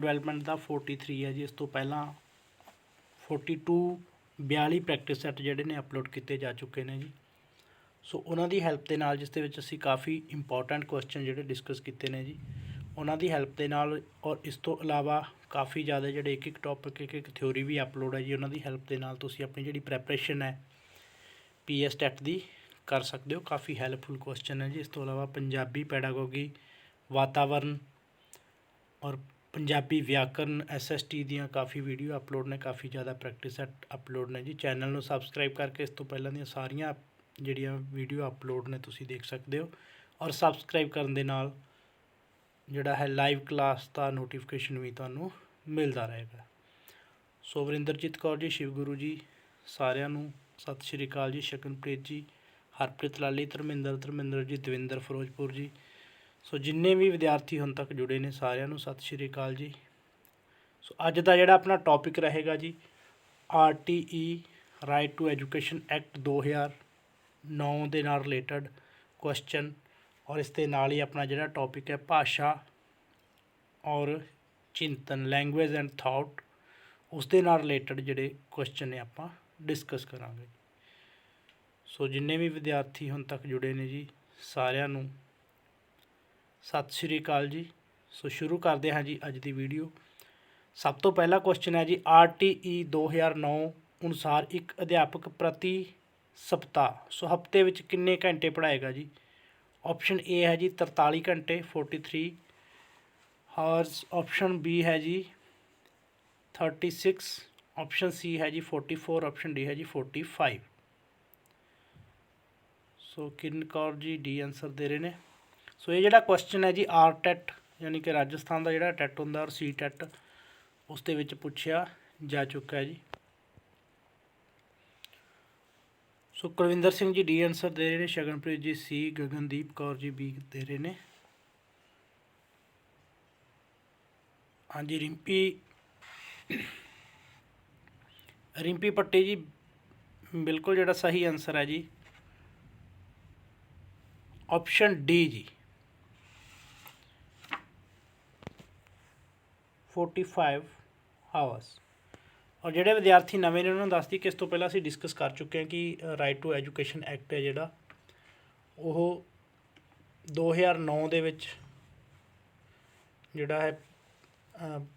Development ਦਾ 43 ਹੈ ਜੀ, ਇਸ ਤੋਂ ਪਹਿਲਾਂ 42 42 ਪ੍ਰੈਕਟਿਸ ਸੈੱਟ ਜਿਹੜੇ ਨੇ ਅਪਲੋਡ ਕੀਤੇ ਜਾ ਚੁੱਕੇ ਨੇ ਜੀ। ਸੋ ਉਹਨਾਂ ਦੀ ਹੈਲਪ ਦੇ ਨਾਲ, ਜਿਸ ਦੇ ਵਿੱਚ ਅਸੀਂ ਕਾਫੀ ਇੰਪੋਰਟੈਂਟ ਕੁਐਸਚਨ ਜਿਹੜੇ ਡਿਸਕਸ ਕੀਤੇ ਨੇ ਜੀ, ਉਹਨਾਂ ਦੀ ਹੈਲਪ ਦੇ ਨਾਲ ਔਰ ਇਸ ਤੋਂ ਇਲਾਵਾ ਕਾਫੀ ਜ਼ਿਆਦਾ ਜਿਹੜੇ ਇੱਕ ਇੱਕ ਟੌਪਿਕ ਇੱਕ ਇੱਕ ਥਿਉਰੀ ਵੀ ਅਪਲੋਡ ਹੈ ਜੀ, ਉਹਨਾਂ ਦੀ ਹੈਲਪ ਦੇ ਨਾਲ ਤੁਸੀਂ ਆਪਣੀ ਜਿਹੜੀ ਪ੍ਰੈਪਰੇਸ਼ਨ ਹੈ ਪੀਐਸ ਟੈਟ ਦੀ ਕਰ ਸਕਦੇ ਹੋ। ਕਾਫੀ ਹੈਲਪਫੁਲ ਕੁਐਸਚਨ ਹੈ ਜੀ। ਇਸ ਤੋਂ ਇਲਾਵਾ ਪੰਜਾਬੀ ਪੈਡਾਗੋਗੀ ਵਾਤਾਵਰਨ ਔਰ ਪੰਜਾਬੀ ਵਿਆਕਰਨ ਐਸਐਸਟੀ ਦੀਆਂ ਕਾਫੀ ਵੀਡੀਓ ਅਪਲੋਡ ਨੇ, ਕਾਫੀ ਜ਼ਿਆਦਾ ਪ੍ਰੈਕਟਿਸ ਸੈੱਟ ਅਪਲੋਡ ਨੇ ਜੀ। ਚੈਨਲ ਨੂੰ ਸਬਸਕ੍ਰਾਈਬ ਕਰਕੇ ਇਸ ਤੋਂ ਪਹਿਲਾਂ ਦੀਆਂ ਸਾਰੀਆਂ ਜਿਹੜੀਆਂ ਵੀਡੀਓ ਅਪਲੋਡ ਨੇ ਤੁਸੀਂ ਦੇਖ ਸਕਦੇ ਹੋ। ਔਰ ਸਬਸਕ੍ਰਾਈਬ ਕਰਨ ਦੇ ਨਾਲ ਜਿਹੜਾ ਹੈ ਲਾਈਵ ਕਲਾਸ ਦਾ ਨੋਟੀਫਿਕੇਸ਼ਨ ਵੀ ਤੁਹਾਨੂੰ ਮਿਲਦਾ ਰਹੇਗਾ। ਸੋ ਵਰਿੰਦਰਜੀਤ ਕੌਰ ਜੀ, ਸ਼ਿਵ ਗੁਰੂ ਜੀ, ਸਾਰਿਆਂ ਨੂੰ ਸਤਿ ਸ਼੍ਰੀ ਅਕਾਲ ਜੀ। ਸ਼ਕਨਪ੍ਰੀਤ ਜੀ, ਹਰਪ੍ਰੀਤ ਲਾਲੀ, ਧਰਮਿੰਦਰ ਧਰਮਿੰਦਰ ਜੀ, ਦਵਿੰਦਰ ਫਿਰੋਜ਼ਪੁਰ ਜੀ ਸੋ ਜਿੰਨੇ ਵੀ ਵਿਦਿਆਰਥੀ ਹੁਣ ਤੱਕ ਜੁੜੇ ਨੇ ਸਾਰਿਆਂ ਨੂੰ ਸਤਿ ਸ਼੍ਰੀ ਅਕਾਲ ਜੀ। ਸੋ ਅੱਜ ਦਾ ਜਿਹੜਾ ਆਪਣਾ ਟੌਪਿਕ ਰਹੇਗਾ ਜੀ RTE right to education act 2009 ਦੇ ਨਾਲ ਰਿਲੇਟਡ ਕੁਐਸਚਨ ਔਰ ਇਸ ਦੇ ਨਾਲ ਹੀ ਆਪਣਾ ਜਿਹੜਾ ਟੌਪਿਕ ਹੈ ਭਾਸ਼ਾ ਔਰ ਚਿੰਤਨ ਲੈਂਗੁਏਜ ਐਂਡ ਥਾਟ ਉਸ ਦੇ ਨਾਲ ਰਿਲੇਟਡ ਜਿਹੜੇ ਕੁਐਸਚਨ ਨੇ ਆਪਾਂ ਡਿਸਕਸ ਕਰਾਂਗੇ। ਸੋ ਜਿੰਨੇ ਵੀ ਵਿਦਿਆਰਥੀ ਹੁਣ ਤੱਕ ਜੁੜੇ ਨੇ ਜੀ, ਸਾਰਿਆਂ ਨੂੰ ਸਤਿ ਸ਼੍ਰੀ ਅਕਾਲ ਜੀ। ਸੋ ਸ਼ੁਰੂ ਕਰਦੇ ਹਾਂ ਜੀ ਅੱਜ ਦੀ ਵੀਡੀਓ। ਸਭ ਤੋਂ ਪਹਿਲਾ ਕੁਐਸਚਨ ਹੈ ਜੀ ਆਰਟੀਈ 2009 ਅਨੁਸਾਰ ਇੱਕ ਅਧਿਆਪਕ ਪ੍ਰਤੀ ਸਪਤਾਹ ਸੋ ਹਫ਼ਤੇ ਵਿੱਚ ਕਿੰਨੇ ਘੰਟੇ ਪੜ੍ਹਾਏਗਾ ਜੀ? ਆਪਸ਼ਨ ਏ ਹੈ ਜੀ 43 ਘੰਟੇ 43 ਹਾਰਸ ਆਪਸ਼ਨ ਬੀ ਹੈ ਜੀ 36 ਆਪਸ਼ਨ ਸੀ ਹੈ ਜੀ 44 ਆਪਸ਼ਨ ਡੀ ਹੈ ਜੀ 45 ਸੋ ਕਿਰਨ ਕੌਰ ਜੀ ਡੀ ਆਨਸਰ ਦੇ ਰਹੇ ਨੇ। ਸੋ ਇਹ ਜਿਹੜਾ ਕੁਐਸਚਨ ਹੈ ਜੀ ਆਰ ਟੈਟ ਯਾਨੀ ਕਿ ਰਾਜਸਥਾਨ ਦਾ ਜਿਹੜਾ ਟੈਟ ਹੁੰਦਾ ਔਰ ਸੀ ਟੈਟ ਉਸ ਦੇ ਵਿੱਚ ਪੁੱਛਿਆ ਜਾ ਚੁੱਕਾ ਹੈ ਜੀ। ਸੋ ਕੁਲਵਿੰਦਰ ਸਿੰਘ ਜੀ ਡੀ ਆਨਸਰ ਦੇ ਰਹੇ ਨੇ, ਸ਼ਗਨਪ੍ਰੀਤ ਜੀ ਸੀ ਗਗਨਦੀਪ ਕੌਰ ਜੀ ਬੀ ਦੇ ਰਹੇ ਨੇ। ਹਾਂਜੀ, ਰਿੰਪੀ ਰਿੰਪੀ ਪੱਟੀ ਜੀ, ਬਿਲਕੁਲ ਜਿਹੜਾ ਸਹੀ ਆਨਸਰ ਹੈ ਜੀ। Option D G. 45 ਆਵਰਸ ਔਰ ਜਿਹੜੇ ਵਿਦਿਆਰਥੀ ਨਵੇਂ ਨੇ, ਉਹਨਾਂ ਨੂੰ ਦੱਸਦੀ ਕਿ ਇਸ ਤੋਂ ਪਹਿਲਾਂ ਅਸੀਂ ਡਿਸਕਸ ਕਰ ਚੁੱਕੇ ਹਾਂ ਕਿ ਰਾਈਟ ਟੂ ਐਜੂਕੇਸ਼ਨ ਐਕਟ ਹੈ ਜਿਹੜਾ। ਉਹ 2009 ਦੇ ਵਿੱਚ ਜਿਹੜਾ ਹੈ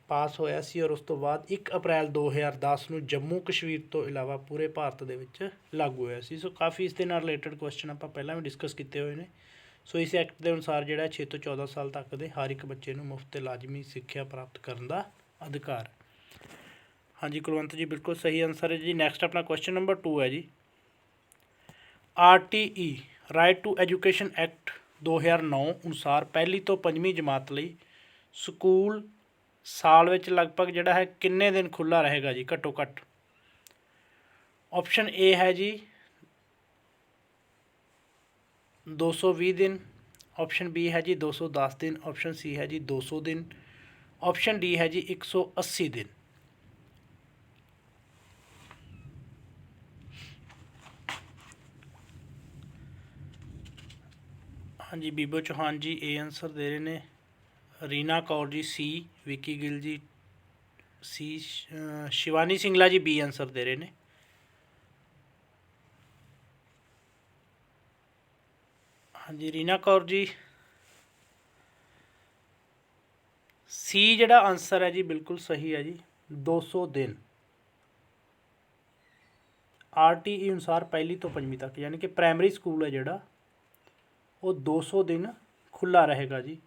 ਪਾਸ ਹੋਇਆ ਸੀ ਔਰ ਉਸ ਤੋਂ ਬਾਅਦ 1 ਅਪ੍ਰੈਲ 2010 ਨੂੰ ਜੰਮੂ ਕਸ਼ਮੀਰ ਤੋਂ ਇਲਾਵਾ ਪੂਰੇ ਭਾਰਤ ਦੇ ਵਿੱਚ ਲਾਗੂ ਹੋਇਆ ਸੀ। ਸੋ ਕਾਫੀ ਇਸ ਦੇ ਨਾਲ ਰਿਲੇਟਡ ਕੁਐਸਚਨ ਆਪਾਂ ਪਹਿਲਾਂ ਵੀ ਡਿਸਕਸ ਕੀਤੇ ਹੋਏ ਨੇ। ਸੋ ਇਸ ਐਕਟ ਦੇ ਅਨੁਸਾਰ ਜਿਹੜਾ 6 ਤੋਂ 14 ਸਾਲ ਤੱਕ ਦੇ ਹਰ ਇੱਕ ਬੱਚੇ ਨੂੰ ਮੁਫਤ ਤੇ ਲਾਜ਼ਮੀ ਸਿੱਖਿਆ ਪ੍ਰਾਪਤ ਕਰਨ ਦਾ ਅਧਿਕਾਰ। ਹਾਂਜੀ ਕੁਲਵੰਤ ਜੀ, ਬਿਲਕੁਲ ਸਹੀ ਆਨਸਰ ਹੈ ਜੀ। ਨੈਕਸਟ ਆਪਣਾ ਕੁਐਸਚਨ ਨੰਬਰ 2 ਹੈ ਜੀ। RTE right to education act 2009 ਅਨੁਸਾਰ ਪਹਿਲੀ ਤੋਂ ਪੰਜਵੀਂ ਜਮਾਤ ਲਈ ਸਕੂਲ ਸਾਲ ਵਿੱਚ ਲਗਭਗ ਜਿਹੜਾ ਹੈ ਕਿੰਨੇ ਦਿਨ ਖੁੱਲਾ ਰਹੇਗਾ ਜੀ? ਘੱਟੋ ਘੱਟ। ਆਪਸ਼ਨ ਏ ਹੈ ਜੀ 220 ਦਿਨ ਆਪਸ਼ਨ ਬੀ ਹੈ ਜੀ 210 ਦਿਨ ਆਪਸ਼ਨ ਸੀ ਹੈ ਜੀ ਦੋ ਸੌ ਦਿਨ ਆਪਸ਼ਨ ਡੀ ਹੈ ਜੀ 180 ਦਿਨ। ਹਾਂਜੀ, ਬੀਬੋ ਚੌਹਾਨ ਜੀ ਏ ਆਨਸਰ ਦੇ ਰਹੇ ਨੇ ਰੀਨਾ ਕੌਰ ਜੀ ਸੀ ਵਿੱਕੀ ਗਿੱਲ ਜੀ ਸੀ ਸ਼ਿਵਾਨੀ ਸਿੰਗਲਾ ਜੀ ਬੀ ਆਨਸਰ ਦੇ ਰਹੇ ਨੇ। ਹਾਂਜੀ, ਰੀਨਾ ਕੌਰ ਜੀ। ਸੀ ਜਿਹੜਾ ਆਨਸਰ ਹੈ ਜੀ, ਬਿਲਕੁਲ ਸਹੀ ਹੈ ਜੀ 200 ਦਿਨ। ਆਰਟੀਈ ਅਨੁਸਾਰ ਪਹਿਲੀ ਤੋਂ ਪੰਜਵੀਂ ਤੱਕ, ਯਾਨੀ ਕਿ ਪ੍ਰਾਇਮਰੀ ਸਕੂਲ ਹੈ ਜਿਹੜਾ, ਉਹ 200 ਦਿਨ ਖੁੱਲਾ ਰਹੇਗਾ ਜੀ।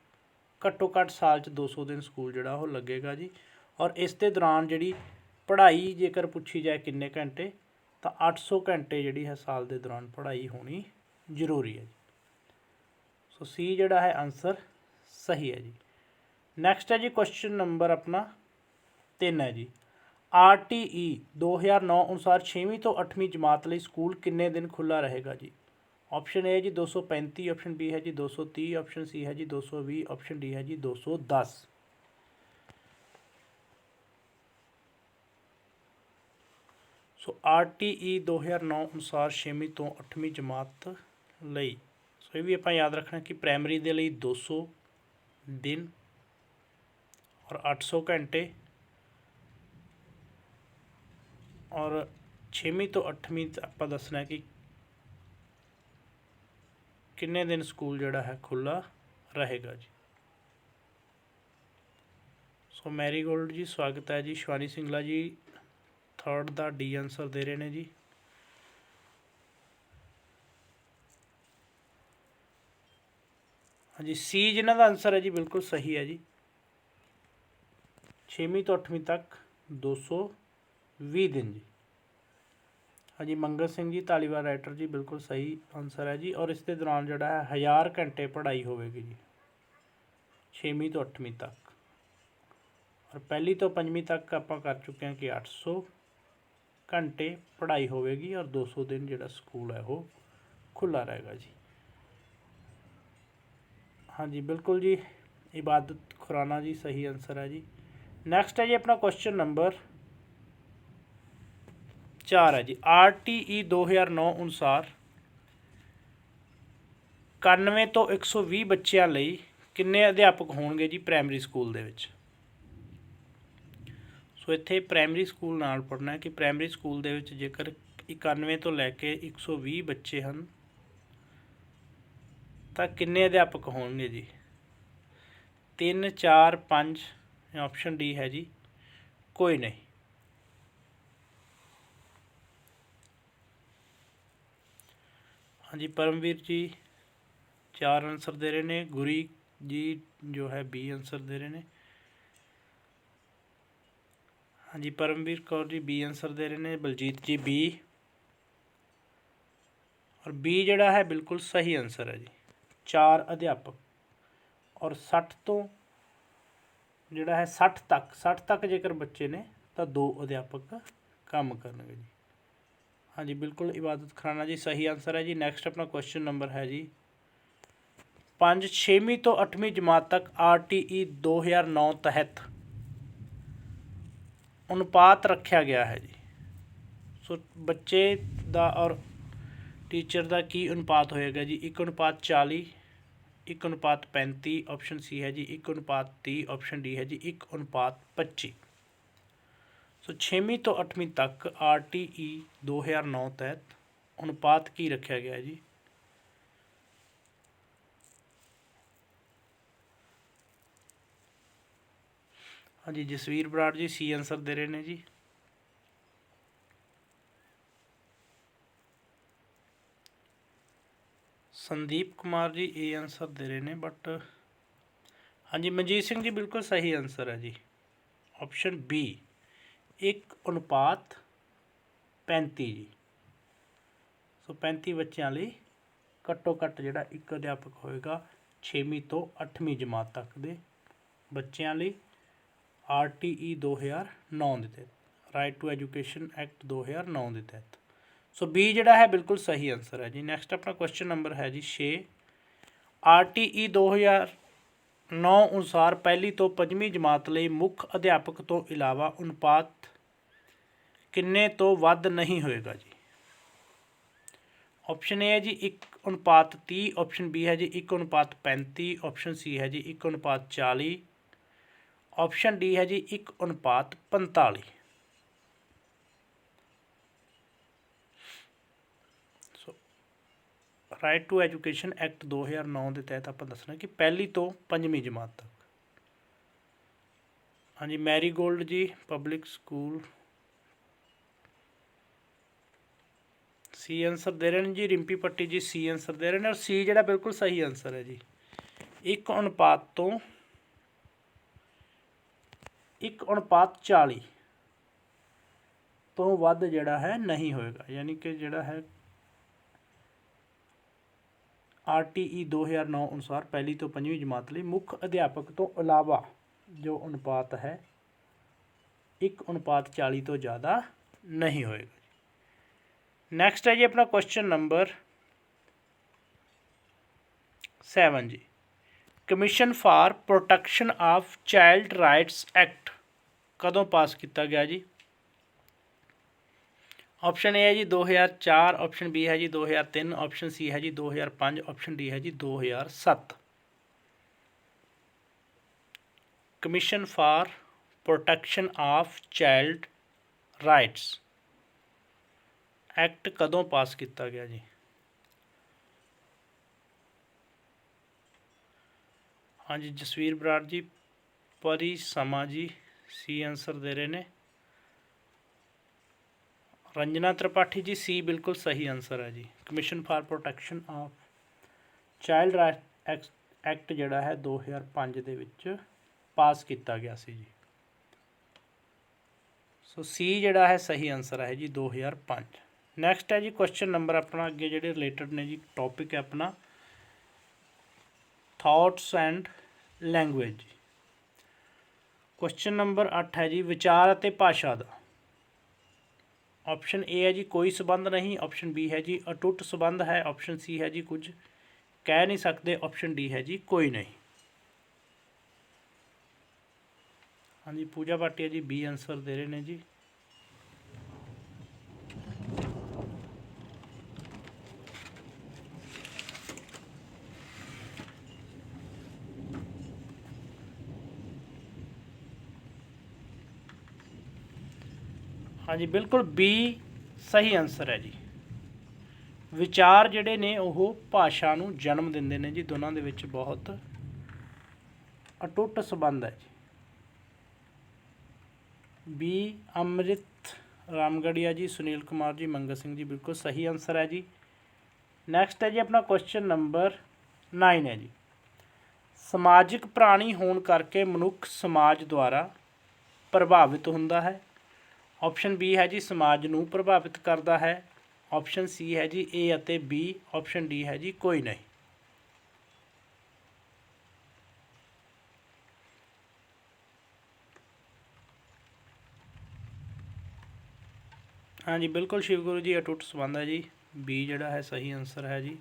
ਘੱਟੋ ਘੱਟ ਸਾਲ 'ਚ 200 ਦਿਨ ਸਕੂਲ ਜਿਹੜਾ, ਉਹ ਲੱਗੇਗਾ ਜੀ। ਔਰ ਇਸ ਦੇ ਦੌਰਾਨ ਜਿਹੜੀ ਪੜ੍ਹਾਈ ਜੇਕਰ ਪੁੱਛੀ ਜਾਏ ਕਿੰਨੇ ਘੰਟੇ, ਤਾਂ 800 ਘੰਟੇ ਜਿਹੜੀ ਹੈ ਸਾਲ ਦੇ ਦੌਰਾਨ ਪੜ੍ਹਾਈ ਹੋਣੀ ਜ਼ਰੂਰੀ ਹੈ ਜੀ। ਸੋ ਸੀ ਜਿਹੜਾ ਹੈ ਆਨਸਰ ਸਹੀ ਹੈ ਜੀ। ਨੈਕਸਟ ਹੈ ਜੀ ਕੁਐਸਚਨ ਨੰਬਰ ਆਪਣਾ 3 ਹੈ ਜੀ। ਆਰਟੀਈ 2009 ਅਨੁਸਾਰ 6ਵੀਂ ਤੋਂ 8ਵੀਂ ਜਮਾਤ ਲਈ ਸਕੂਲ ਕਿੰਨੇ ਦਿਨ ਖੁੱਲਾ ਰਹੇਗਾ ਜੀ? ਆਪਸ਼ਨ ਏ ਹੈ ਜੀ 235 ਆਪਸ਼ਨ ਬੀ ਹੈ ਜੀ 230 ਆਪਸ਼ਨ ਸੀ ਹੈ ਜੀ 220 ਆਪਸ਼ਨ ਡੀ ਹੈ ਜੀ 210 ਸੋ ਆਰਟੀਈ 2009 ਅਨੁਸਾਰ 6ਵੀਂ ਤੋਂ 8ਵੀਂ ਜਮਾਤ ਲਈ ਇਹ ਵੀ ਆਪਾਂ ਯਾਦ ਰੱਖਣਾ ਕਿ ਪ੍ਰਾਇਮਰੀ ਦੇ ਲਈ 200 ਦਿਨ ਔਰ 800 ਘੰਟੇ ਔਰ 6ਵੀਂ ਤੋਂ 8ਵੀਂ ਆਪਾਂ ਦੱਸਣਾ ਕਿ ਕਿੰਨੇ ਦਿਨ ਸਕੂਲ ਜਿਹੜਾ ਹੈ ਖੁੱਲਾ ਰਹੇਗਾ ਜੀ। ਸੋ ਮੈਰੀਗੋਲਡ ਜੀ, ਸਵਾਗਤ ਹੈ ਜੀ। ਸ਼ਿਵਾਨੀ ਸਿੰਗਲਾ ਜੀ ਥਰਡ ਦਾ ਡੀ ਆਨਸਰ ਦੇ ਰਹੇ ਨੇ ਜੀ। ਹਾਂਜੀ, ਸੀ ਜਿਨ੍ਹਾਂ ਦਾ ਆਨਸਰ ਹੈ ਜੀ, ਬਿਲਕੁਲ ਸਹੀ ਹੈ ਜੀ। 6ਵੀਂ ਤੋਂ 8ਵੀਂ ਤੱਕ 220 ਦਿਨ ਜੀ। ਹਾਂਜੀ, ਮੰਗਲ ਸਿੰਘ ਜੀ ਤਾਲੀਵਾਲ ਰਾਈਟਰ ਜੀ, ਬਿਲਕੁਲ ਸਹੀ ਆਨਸਰ ਹੈ ਜੀ। ਔਰ ਇਸ ਦੇ ਦੌਰਾਨ ਜਿਹੜਾ ਹੈ 1000 ਘੰਟੇ ਪੜ੍ਹਾਈ ਹੋਵੇਗੀ ਜੀ। 6ਵੀਂ ਤੋਂ 8ਵੀਂ ਤੱਕ। ਔਰ ਪਹਿਲੀ ਤੋਂ ਪੰਜਵੀਂ ਤੱਕ ਆਪਾਂ ਕਰ ਚੁੱਕੇ ਹਾਂ ਕਿ 800 ਘੰਟੇ ਪੜ੍ਹਾਈ ਹੋਵੇਗੀ ਔਰ 200 ਦਿਨ ਜਿਹੜਾ ਸਕੂਲ ਹੈ, ਉਹ ਖੁੱਲਾ ਰਹੇਗਾ ਜੀ। ਹਾਂਜੀ, ਬਿਲਕੁਲ ਜੀ। ਇਬਾਦਤ ਖੁਰਾਨਾ ਜੀ, ਸਹੀ ਆਨਸਰ ਹੈ ਜੀ। ਨੈਕਸਟ ਹੈ ਜੀ ਆਪਣਾ ਕੁਐਸਚਨ ਨੰਬਰ 4 ਹੈ ਜੀ। ਆਰਟੀਈ 2009 ਅਨੁਸਾਰ 91 ਤੋਂ 120 ਬੱਚਿਆਂ ਲਈ ਕਿੰਨੇ ਅਧਿਆਪਕ ਹੋਣਗੇ ਜੀ ਪ੍ਰਾਇਮਰੀ ਸਕੂਲ ਦੇ ਵਿੱਚ? ਸੋ ਇੱਥੇ ਪ੍ਰਾਇਮਰੀ ਸਕੂਲ ਨਾਲ ਪੜਨਾ ਹੈ ਕਿ ਪ੍ਰਾਇਮਰੀ ਸਕੂਲ ਦੇ ਵਿੱਚ ਜੇਕਰ 91 ਤੋਂ ਲੈ ਕੇ 120 ਬੱਚੇ ਹਨ ਤਾਂ ਕਿੰਨੇ ਅਧਿਆਪਕ ਹੋਣਗੇ ਜੀ? 3 4 5 ਆਪਸ਼ਨ ਡੀ ਹੈ ਜੀ? ਕੋਈ ਨਹੀਂ। ਹਾਂਜੀ, ਪਰਮਵੀਰ ਜੀ, ਚਾਰ ਆਨਸਰ ਦੇ ਰਹੇ ਨੇ। ਗੁਰੀ ਜੀ ਜੋ ਹੈ ਬੀ ਆਨਸਰ ਦੇ ਰਹੇ ਨੇ। ਹਾਂਜੀ, ਪਰਮਵੀਰ ਕੌਰ ਜੀ ਬੀ ਆਨਸਰ ਦੇ ਰਹੇ ਨੇ। ਬਲਜੀਤ ਜੀ ਬੀ ਔਰ ਬੀ ਜਿਹੜਾ ਹੈ, ਬਿਲਕੁਲ ਸਹੀ ਆਨਸਰ ਹੈ ਜੀ। ਚਾਰ ਅਧਿਆਪਕ। ਔਰ 60 ਤੋਂ ਜਿਹੜਾ ਹੈ 60 ਤੱਕ 60 ਤੱਕ ਜੇਕਰ ਬੱਚੇ ਨੇ, ਤਾਂ ਦੋ ਅਧਿਆਪਕ ਕੰਮ ਕਰਨਗੇ ਜੀ। ਹਾਂਜੀ, ਬਿਲਕੁਲ ਇਬਾਦਤ ਖਰਾਨਾ ਜੀ, ਸਹੀ ਆਨਸਰ ਹੈ ਜੀ। ਨੈਕਸਟ ਆਪਣਾ ਕੁਐਸਚਨ ਨੰਬਰ ਹੈ ਜੀ। 5 6ਵੀਂ ਤੋਂ 8ਵੀਂ ਜਮਾਤ ਤੱਕ ਆਰਟੀਈ 2009 ਤਹਿਤ ਅਨੁਪਾਤ ਰੱਖਿਆ ਗਿਆ ਹੈ ਜੀ। ਸੋ ਬੱਚੇ ਦਾ ਔਰ ਟੀਚਰ ਦਾ ਕੀ ਅਨੁਪਾਤ ਹੋਏਗਾ ਜੀ? 1 ਅਨੁਪਾਤ 40 1 ਅਨੁਪਾਤ 35 ਆਪਸ਼ਨ ਸੀ ਹੈ ਜੀ 1 ਅਨੁਪਾਤ 30 ਆਪਸ਼ਨ ਡੀ ਹੈ ਜੀ 1 ਅਨੁਪਾਤ 25 ਸੋ 6ਵੀਂ ਤੋਂ 8ਵੀਂ ਤੱਕ ਆਰਟੀਈ 2009 ਤਹਿਤ ਅਨੁਪਾਤ ਕੀ ਰੱਖਿਆ ਗਿਆ ਜੀ? ਹਾਂਜੀ, ਜਸਵੀਰ ਬਰਾੜ ਜੀ ਸੀ ਆਨਸਰ ਦੇ ਰਹੇ ਨੇ ਜੀ। ਸੰਦੀਪ ਕੁਮਾਰ ਜੀ, ਇਹ ਆਨਸਰ ਦੇ ਰਹੇ ਨੇ ਬਟ ਹਾਂਜੀ, ਮਨਜੀਤ ਸਿੰਘ ਜੀ ਬਿਲਕੁਲ ਸਹੀ ਆਨਸਰ ਹੈ ਜੀ। ਆਪਸ਼ਨ ਬੀ 1 ਅਨੁਪਾਤ 35 ਜੀ। ਸੋ 35 ਬੱਚਿਆਂ ਲਈ ਘੱਟੋ ਘੱਟ ਜਿਹੜਾ ਇੱਕ ਅਧਿਆਪਕ ਹੋਏਗਾ 6ਵੀਂ ਤੋਂ 8ਵੀਂ ਜਮਾਤ ਤੱਕ ਦੇ ਬੱਚਿਆਂ ਲਈ ਆਰਟੀਈ 2009 ਦੇ ਤਹਿਤ ਰਾਈਟ ਟੂ ਐਜੂਕੇਸ਼ਨ ਐਕਟ 2009 ਦੇ ਤਹਿਤ। ਸੋ ਬੀ ਜਿਹੜਾ ਹੈ ਬਿਲਕੁਲ ਸਹੀ ਆਨਸਰ ਹੈ ਜੀ। ਨੈਕਸਟ ਆਪਣਾ ਕੁਐਸਚਨ ਨੰਬਰ ਹੈ ਜੀ 6 ਆਰਟੀਈ 2009 ਅਨੁਸਾਰ ਪਹਿਲੀ ਤੋਂ ਪੰਜਵੀਂ ਜਮਾਤ ਲਈ ਮੁੱਖ ਅਧਿਆਪਕ ਤੋਂ ਇਲਾਵਾ ਅਨੁਪਾਤ ਕਿੰਨੇ ਤੋਂ ਵੱਧ ਨਹੀਂ ਹੋਏਗਾ ਜੀ? ਆਪਸ਼ਨ ਏ ਹੈ ਜੀ 1 ਅਨੁਪਾਤ 30 ਆਪਸ਼ਨ ਬੀ ਹੈ ਜੀ 1 ਅਨੁਪਾਤ 35 ਆਪਸ਼ਨ ਸੀ ਹੈ ਜੀ 1 ਅਨੁਪਾਤ 40 ਆਪਸ਼ਨ ਡੀ ਹੈ ਜੀ 1 ਅਨੁਪਾਤ 45 so right to education act 2009 ਦੇ ਤਹਿਤ ਆਪਾਂ ਦੱਸਣਾ ਕਿ ਪਹਿਲੀ ਤੋਂ ਪੰਜਵੀਂ ਜਮਾਤ ਤੱਕ। ਹਾਂਜੀ ਮੈਰੀ ਗੋਲਡ ਜੀ ਪਬਲਿਕ ਸਕੂਲ ਸੀ ਆਨਸਰ ਦੇ ਰਹੇ ਨੇ ਜੀ, ਰਿੰਪੀ ਪੱਟੀ ਜੀ ਸੀ ਆਨਸਰ ਦੇ ਰਹੇ ਨੇ ਔਰ ਸੀ ਜਿਹੜਾ ਬਿਲਕੁਲ ਸਹੀ ਆਨਸਰ ਹੈ ਜੀ। ਇੱਕ ਅਨੁਪਾਤ ਤੋਂ ਇੱਕ ਅਨੁਪਾਤ 40 ਤੋਂ ਵੱਧ ਜਿਹੜਾ ਹੈ ਨਹੀਂ ਹੋਏਗਾ। ਯਾਨੀ ਕਿ ਜਿਹੜਾ ਹੈ ਆਰਟੀਈ 2009 ਅਨੁਸਾਰ ਪਹਿਲੀ ਤੋਂ ਪੰਜਵੀਂ ਜਮਾਤ ਲਈ ਮੁੱਖ ਅਧਿਆਪਕ ਤੋਂ ਇਲਾਵਾ ਜੋ ਅਨੁਪਾਤ ਹੈ 1 ਅਨੁਪਾਤ 40 ਤੋਂ ਜ਼ਿਆਦਾ ਨਹੀਂ ਹੋਏਗਾ। ਨੈਕਸਟ ਹੈ ਜੀ ਆਪਣਾ ਕੁਐਸਚਨ ਨੰਬਰ 7 ਜੀ। Commission for protection of child rights act ਕਦੋਂ ਪਾਸ ਕੀਤਾ ਗਿਆ ਜੀ? ਆਪਸ਼ਨ ਏ ਹੈ ਜੀ 2004 ਆਪਸ਼ਨ ਬੀ ਹੈ ਜੀ 2003 ਆਪਸ਼ਨ ਸੀ ਹੈ ਜੀ 2005 ਆਪਸ਼ਨ ਡੀ ਹੈ ਜੀ 2007 commission for protection of child rights act ਕਦੋਂ ਪਾਸ ਕੀਤਾ ਗਿਆ ਜੀ? ਹਾਂਜੀ, ਜਸਵੀਰ ਬਰਾੜ ਜੀ, ਪਰੀ ਸਮਾ ਜੀ, ਸੀ ਆਨਸਰ ਦੇ ਰਹੇ ਨੇ। ਰੰਜਨਾ ਤ੍ਰਿਪਾਠੀ ਜੀ, ਸੀ ਬਿਲਕੁਲ ਸਹੀ ਆਨਸਰ ਹੈ ਜੀ। Commission for protection of child right act ਜਿਹੜਾ ਹੈ 2005 ਦੇ ਵਿੱਚ ਪਾਸ ਕੀਤਾ ਗਿਆ ਸੀ ਜੀ। ਸੋ ਸੀ ਜਿਹੜਾ ਹੈ, ਸਹੀ ਆਨਸਰ ਹੈ ਜੀ 2005 ਨੈਕਸਟ ਹੈ ਜੀ ਕੁਐਸਚਨ ਨੰਬਰ ਆਪਣਾ ਅੱਗੇ ਜਿਹੜੇ ਰਿਲੇਟਡ ਨੇ ਜੀ ਟੌਪਿਕ ਹੈ ਆਪਣਾ thoughts and language question number 8 ਹੈ ਜੀ, ਵਿਚਾਰ ਅਤੇ ਭਾਸ਼ਾ ਦਾ। ਆਪਸ਼ਨ ਏ ਹੈ ਜੀ, ਕੋਈ ਸਬੰਧ ਨਹੀਂ ਆਪਸ਼ਨ ਬੀ ਹੈ ਜੀ, ਅਟੁੱਟ ਸਬੰਧ ਹੈ ਆਪਸ਼ਨ ਸੀ ਹੈ ਜੀ, ਕੁਝ ਕਹਿ ਨਹੀਂ ਸਕਦੇ ਆਪਸ਼ਨ ਡੀ ਹੈ ਜੀ, ਕੋਈ ਨਹੀਂ। ਹਾਂਜੀ, ਪੂਜਾ ਭਾਟੀਆ ਜੀ ਬੀ ਆਨਸਰ ਦੇ ਰਹੇ ਨੇ ਜੀ। ਹਾਂਜੀ, ਬਿਲਕੁਲ ਬੀ ਸਹੀ ਆਨਸਰ ਹੈ ਜੀ। ਵਿਚਾਰ ਜਿਹੜੇ ਨੇ ਉਹ ਭਾਸ਼ਾ ਨੂੰ ਜਨਮ ਦਿੰਦੇ ਨੇ ਜੀ, ਦੋਨਾਂ ਦੇ ਵਿੱਚ ਬਹੁਤ ਅਟੁੱਟ ਸੰਬੰਧ ਹੈ ਜੀ। ਬੀ ਅੰਮ੍ਰਿਤ, ਰਾਮਗੜੀਆ ਜੀ, ਸੁਨੀਲ ਕੁਮਾਰ ਜੀ ਮੰਗਲ ਸਿੰਘ ਜੀ, ਬਿਲਕੁਲ ਸਹੀ ਆਨਸਰ ਹੈ ਜੀ। ਨੈਕਸਟ ਹੈ ਜੀ, ਆਪਣਾ ਕੁਐਸਚਨ ਨੰਬਰ 9 ਹੈ ਜੀ। ਸਮਾਜਿਕ ਪ੍ਰਾਣੀ ਹੋਣ ਕਰਕੇ ਮਨੁੱਖ ਸਮਾਜ ਦੁਆਰਾ ਪ੍ਰਭਾਵਿਤ ਹੁੰਦਾ ਹੈ। ਆਪਸ਼ਨ ਬੀ ਹੈ ਜੀ ਸਮਾਜ ਨੂੰ ਪ੍ਰਭਾਵਿਤ ਕਰਦਾ ਹੈ। ਆਪਸ਼ਨ ਸੀ ਹੈ ਜੀ ਏ ਅਤੇ ਬੀ ਆਪਸ਼ਨ ਡੀ ਹੈ ਜੀ ਕੋਈ ਨਹੀਂ। ਹਾਂਜੀ, ਬਿਲਕੁਲ ਸ਼ਿਵ ਗੁਰੂ ਜੀ, ਅਟੁੱਟ ਸੰਬੰਧ ਹੈ ਜੀ। ਬੀ ਜਿਹੜਾ ਹੈ ਸਹੀ ਆਨਸਰ ਹੈ ਜੀ।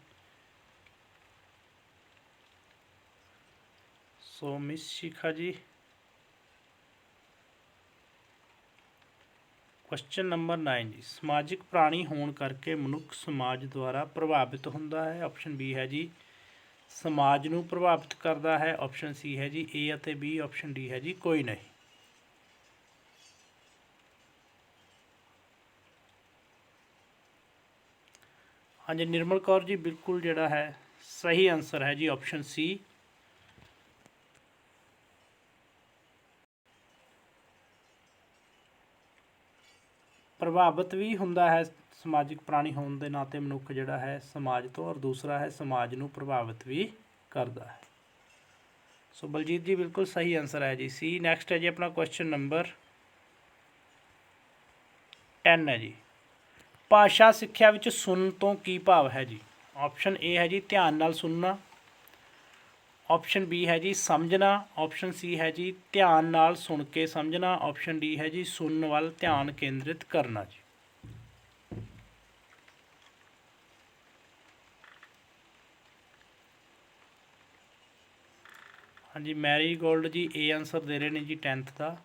ਸੋ ਮਿਸ ਸ਼ਿਖਾ ਜੀ ਕੁਐਸਚਨ ਨੰਬਰ 9 ਜੀ। ਸਮਾਜਿਕ ਪ੍ਰਾਣੀ ਹੋਣ ਕਰਕੇ ਮਨੁੱਖ ਸਮਾਜ ਦੁਆਰਾ ਪ੍ਰਭਾਵਿਤ ਹੁੰਦਾ ਹੈ। ਆਪਸ਼ਨ ਬੀ ਹੈ ਜੀ। ਸਮਾਜ ਨੂੰ ਪ੍ਰਭਾਵਿਤ ਕਰਦਾ ਹੈ। ਆਪਸ਼ਨ ਸੀ ਹੈ ਜੀ। ਏ ਅਤੇ ਬੀ ਆਪਸ਼ਨ ਡੀ ਹੈ ਜੀ। ਕੋਈ ਨਹੀਂ। ਹਾਂਜੀ, ਨਿਰਮਲ ਕੌਰ ਜੀ, ਬਿਲਕੁਲ ਜਿਹੜਾ ਹੈ, ਸਹੀ ਆਨਸਰ ਹੈ ਜੀ। ਆਪਸ਼ਨ ਸੀ ਪ੍ਰਭਾਵਿਤ ਵੀ ਹੁੰਦਾ ਹੈ, ਸਮਾਜਿਕ ਪ੍ਰਾਣੀ ਹੋਣ ਦੇ ਨਾਤੇ ਮਨੁੱਖ ਜਿਹੜਾ ਹੈ ਸਮਾਜ ਤੋਂ ਔਰ ਦੂਸਰਾ ਹੈ ਸਮਾਜ ਨੂੰ ਪ੍ਰਭਾਵਿਤ ਵੀ ਕਰਦਾ ਹੈ। ਸੋ ਬਲਜੀਤ ਜੀ, ਬਿਲਕੁਲ ਸਹੀ ਆਨਸਰ ਹੈ ਜੀ। ਸੀ ਨੈਕਸਟ ਹੈ ਜੀ ਆਪਣਾ ਕੁਐਸਚਨ ਨੰਬਰ 10 ਹੈ ਜੀ। ਭਾਸ਼ਾ ਸਿੱਖਿਆ ਵਿੱਚ ਸੁਣਨ ਤੋਂ ਕੀ ਭਾਵ ਹੈ ਜੀ? ਆਪਸ਼ਨ ਏ ਹੈ ਜੀ, ਧਿਆਨ ਨਾਲ ਸੁਣਨਾ। ਆਪਸ਼ਨ ਬੀ ਹੈ ਜੀ ਸਮਝਣਾ, ਆਪਸ਼ਨ ਸੀ ਹੈ ਜੀ ਧਿਆਨ ਨਾਲ ਸੁਣ ਕੇ ਸਮਝਣਾ, ਆਪਸ਼ਨ ਡੀ ਹੈ ਜੀ ਸੁਣਨ ਵੱਲ ਧਿਆਨ ਕੇਂਦਰਿਤ ਕਰਨਾ ਜੀ। ਹਾਂਜੀ, ਮੈਰੀ ਗੋਲਡ ਜੀ ਏ ਆਨਸਰ ਦੇ ਰਹੇ ਨੇ ਜੀ 10th ਦਾ।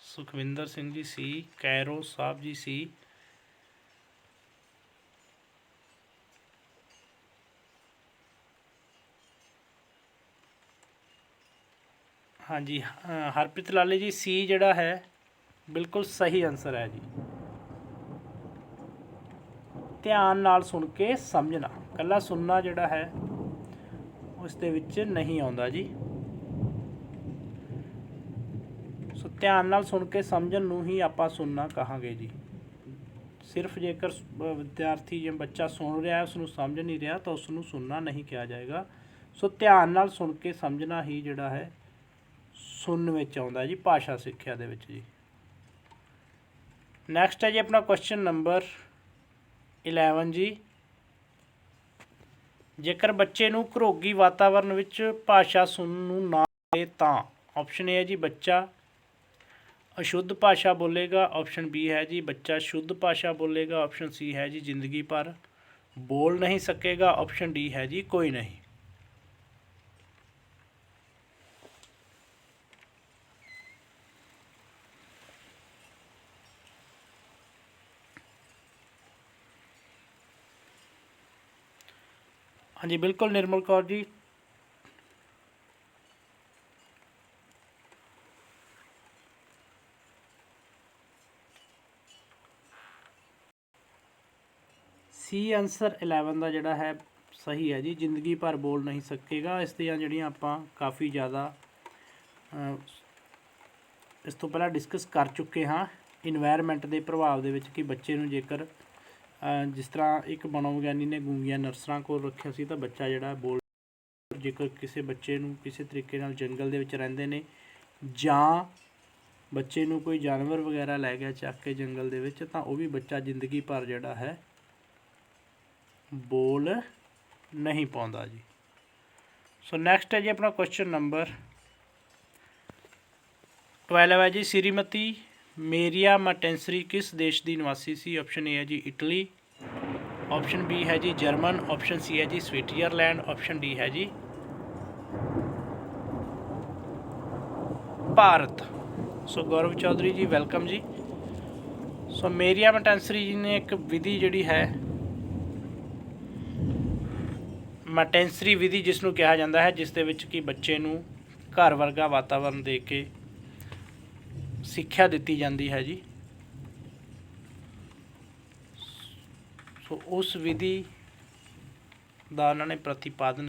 ਸੁਖਵਿੰਦਰ ਸਿੰਘ ਜੀ ਸੀ ਕੈਰੋ ਸਾਹਿਬ ਜੀ ਸੀ ਹਾਂਜੀ ਅ, ਹਰਪ੍ਰੀਤ ਲਾਲੇ ਜੀ ਸੀ ਜਿਹੜਾ ਹੈ ਬਿਲਕੁਲ ਸਹੀ ਆਨਸਰ ਹੈ ਜੀ। ਧਿਆਨ ਨਾਲ ਸੁਣ ਕੇ ਸਮਝਣਾ ਕੱਲਾ ਸੁਣਨਾ ਜਿਹੜਾ ਹੈ ਉਸ ਦੇ ਵਿੱਚ ਨਹੀਂ ਆਉਂਦਾ ਜੀ। ਸੋ ਧਿਆਨ ਨਾਲ ਸੁਣ ਕੇ ਸਮਝਣ ਨੂੰ ਹੀ ਆਪਾਂ ਸੁਣਨਾ ਕਹਾਂਗੇ ਜੀ। ਸਿਰਫ ਜੇਕਰ ਵਿਦਿਆਰਥੀ ਜਾਂ ਬੱਚਾ ਸੁਣ ਰਿਹਾ ਹੈ ਉਸ ਨੂੰ ਸਮਝ ਨਹੀਂ ਰਿਹਾ ਤਾਂ ਉਸ ਨੂੰ ਸੁਣਨਾ ਨਹੀਂ ਕਿਹਾ ਜਾਏਗਾ। ਸੋ ਧਿਆਨ ਨਾਲ ਸੁਣ ਕੇ ਸਮਝਣਾ ਹੀ ਜਿਹੜਾ ਹੈ ਸੁਣਨ ਵਿੱਚ ਆਉਂਦਾ ਜੀ, ਭਾਸ਼ਾ ਸਿੱਖਿਆ ਦੇ ਵਿੱਚ ਜੀ। ਨੈਕਸਟ ਹੈ ਜੀ ਆਪਣਾ ਕੁਐਸਚਨ ਨੰਬਰ 11 ਜੀ। ਜੇਕਰ ਬੱਚੇ ਨੂੰ ਘਰੋਗੀ ਵਾਤਾਵਰਣ ਵਿੱਚ ਭਾਸ਼ਾ ਸੁਣਨ ਨੂੰ ਨਾ ਮਿਲੇ ਤਾਂ ਆਪਸ਼ਨ ਏ ਹੈ ਜੀ ਬੱਚਾ। ਅਸ਼ੁੱਧ ਭਾਸ਼ਾ ਬੋਲੇਗਾ ਆਪਸ਼ਨ ਬੀ ਹੈ ਜੀ ਬੱਚਾ। ਸ਼ੁੱਧ ਭਾਸ਼ਾ ਬੋਲੇਗਾ ਆਪਸ਼ਨ ਸੀ ਹੈ ਜੀ ਜ਼ਿੰਦਗੀ ਭਰ। ਬੋਲ ਨਹੀਂ ਸਕੇਗਾ ਆਪਸ਼ਨ ਡੀ ਹੈ ਜੀ ਕੋਈ ਨਹੀਂ। ਹਾਂਜੀ, ਬਿਲਕੁਲ ਨਿਰਮਲ ਕੌਰ ਜੀ। ਸੀ ਆਨਸਰ 11 ਦਾ ਜਿਹੜਾ ਹੈ, ਸਹੀ ਹੈ ਜੀ। ਜ਼ਿੰਦਗੀ ਭਰ ਬੋਲ ਨਹੀਂ ਸਕੇਗਾ। ਇਸ ਦੀਆਂ ਜਿਹੜੀਆਂ ਆਪਾਂ ਕਾਫੀ ਜ਼ਿਆਦਾ ਇਸ ਤੋਂ ਪਹਿਲਾਂ ਡਿਸਕਸ ਕਰ ਚੁੱਕੇ ਹਾਂ। এনवायरमेंट ਦੇ ਪ੍ਰਭਾਵ ਦੇ ਵਿੱਚ ਕਿ ਬੱਚੇ ਨੂੰ ਜੇਕਰ ਜਿਸ ਤਰ੍ਹਾਂ ਇੱਕ ਮਨੋਵਿਗਿਆਨੀ ਨੇ ਗੂੰਗੀਆਂ ਨਰਸਰਾਂ ਕੋਲ ਰੱਖਿਆ ਸੀ, ਤਾਂ ਬੱਚਾ ਜਿਹੜਾ ਬੋਲ ਜੇਕਰ ਕਿਸੇ ਬੱਚੇ ਨੂੰ ਕਿਸੇ ਤਰੀਕੇ ਨਾਲ ਜੰਗਲ ਦੇ ਵਿੱਚ ਰਹਿੰਦੇ ਨੇ ਜਾਂ ਬੱਚੇ ਨੂੰ ਕੋਈ ਜਾਨਵਰ ਵਗੈਰਾ ਲੈ ਗਿਆ ਚੱਕ ਕੇ ਜੰਗਲ ਦੇ ਵਿੱਚ, ਤਾਂ ਉਹ ਵੀ ਬੱਚਾ ਜ਼ਿੰਦਗੀ ਭਰ ਜਿਹੜਾ ਹੈ ਬੋਲ ਨਹੀਂ ਪਾਉਂਦਾ ਜੀ। ਸੋ ਨੈਕਸਟ ਹੈ ਜੀ ਆਪਣਾ ਕੁਐਸਚਨ ਨੰਬਰ 12 ਹੈ ਜੀ, ਸ਼੍ਰੀਮਤੀ ਮੇਰੀਆ ਮਟੈਂਸਰੀ ਕਿਸ ਦੇਸ਼ ਦੀ ਨਿਵਾਸੀ ਸੀ? ਆਪਸ਼ਨ ਏ ਹੈ ਜੀ ਇਟਲੀ। ਆਪਸ਼ਨ ਬੀ ਹੈ ਜੀ ਜਰਮਨ। ਆਪਸ਼ਨ ਸੀ ਹੈ ਜੀ ਸਵਿਟਜ਼ਰਲੈਂਡ। ਆਪਸ਼ਨ ਡੀ ਹੈ ਜੀ ਭਾਰਤ। ਸੋ ਗੌਰਵ ਚੌਧਰੀ ਜੀ ਵੈਲਕਮ ਜੀ। ਸੋ ਮੇਰੀਆ ਮਟੈਂਸਰੀ ਜੀ ਨੇ ਇੱਕ ਵਿਧੀ ਜਿਹੜੀ ਹੈ ਮਟੈਂਸਰੀ ਵਿਧੀ ਜਿਸ ਨੂੰ ਕਿਹਾ ਜਾਂਦਾ ਹੈ, ਜਿਸ ਦੇ ਵਿੱਚ ਕਿ ਬੱਚੇ ਨੂੰ ਘਰ ਵਰਗਾ ਵਾਤਾਵਰਣ ਦੇ ਕੇ ਸਿੱਖਿਆ ਦਿੱਤੀ ਜਾਂਦੀ ਹੈ ਜੀ। ਸੋ ਉਸ ਵਿਧੀ ਦਾ ਉਹਨਾਂ ਨੇ ਪ੍ਰਤੀਪਾਦਨ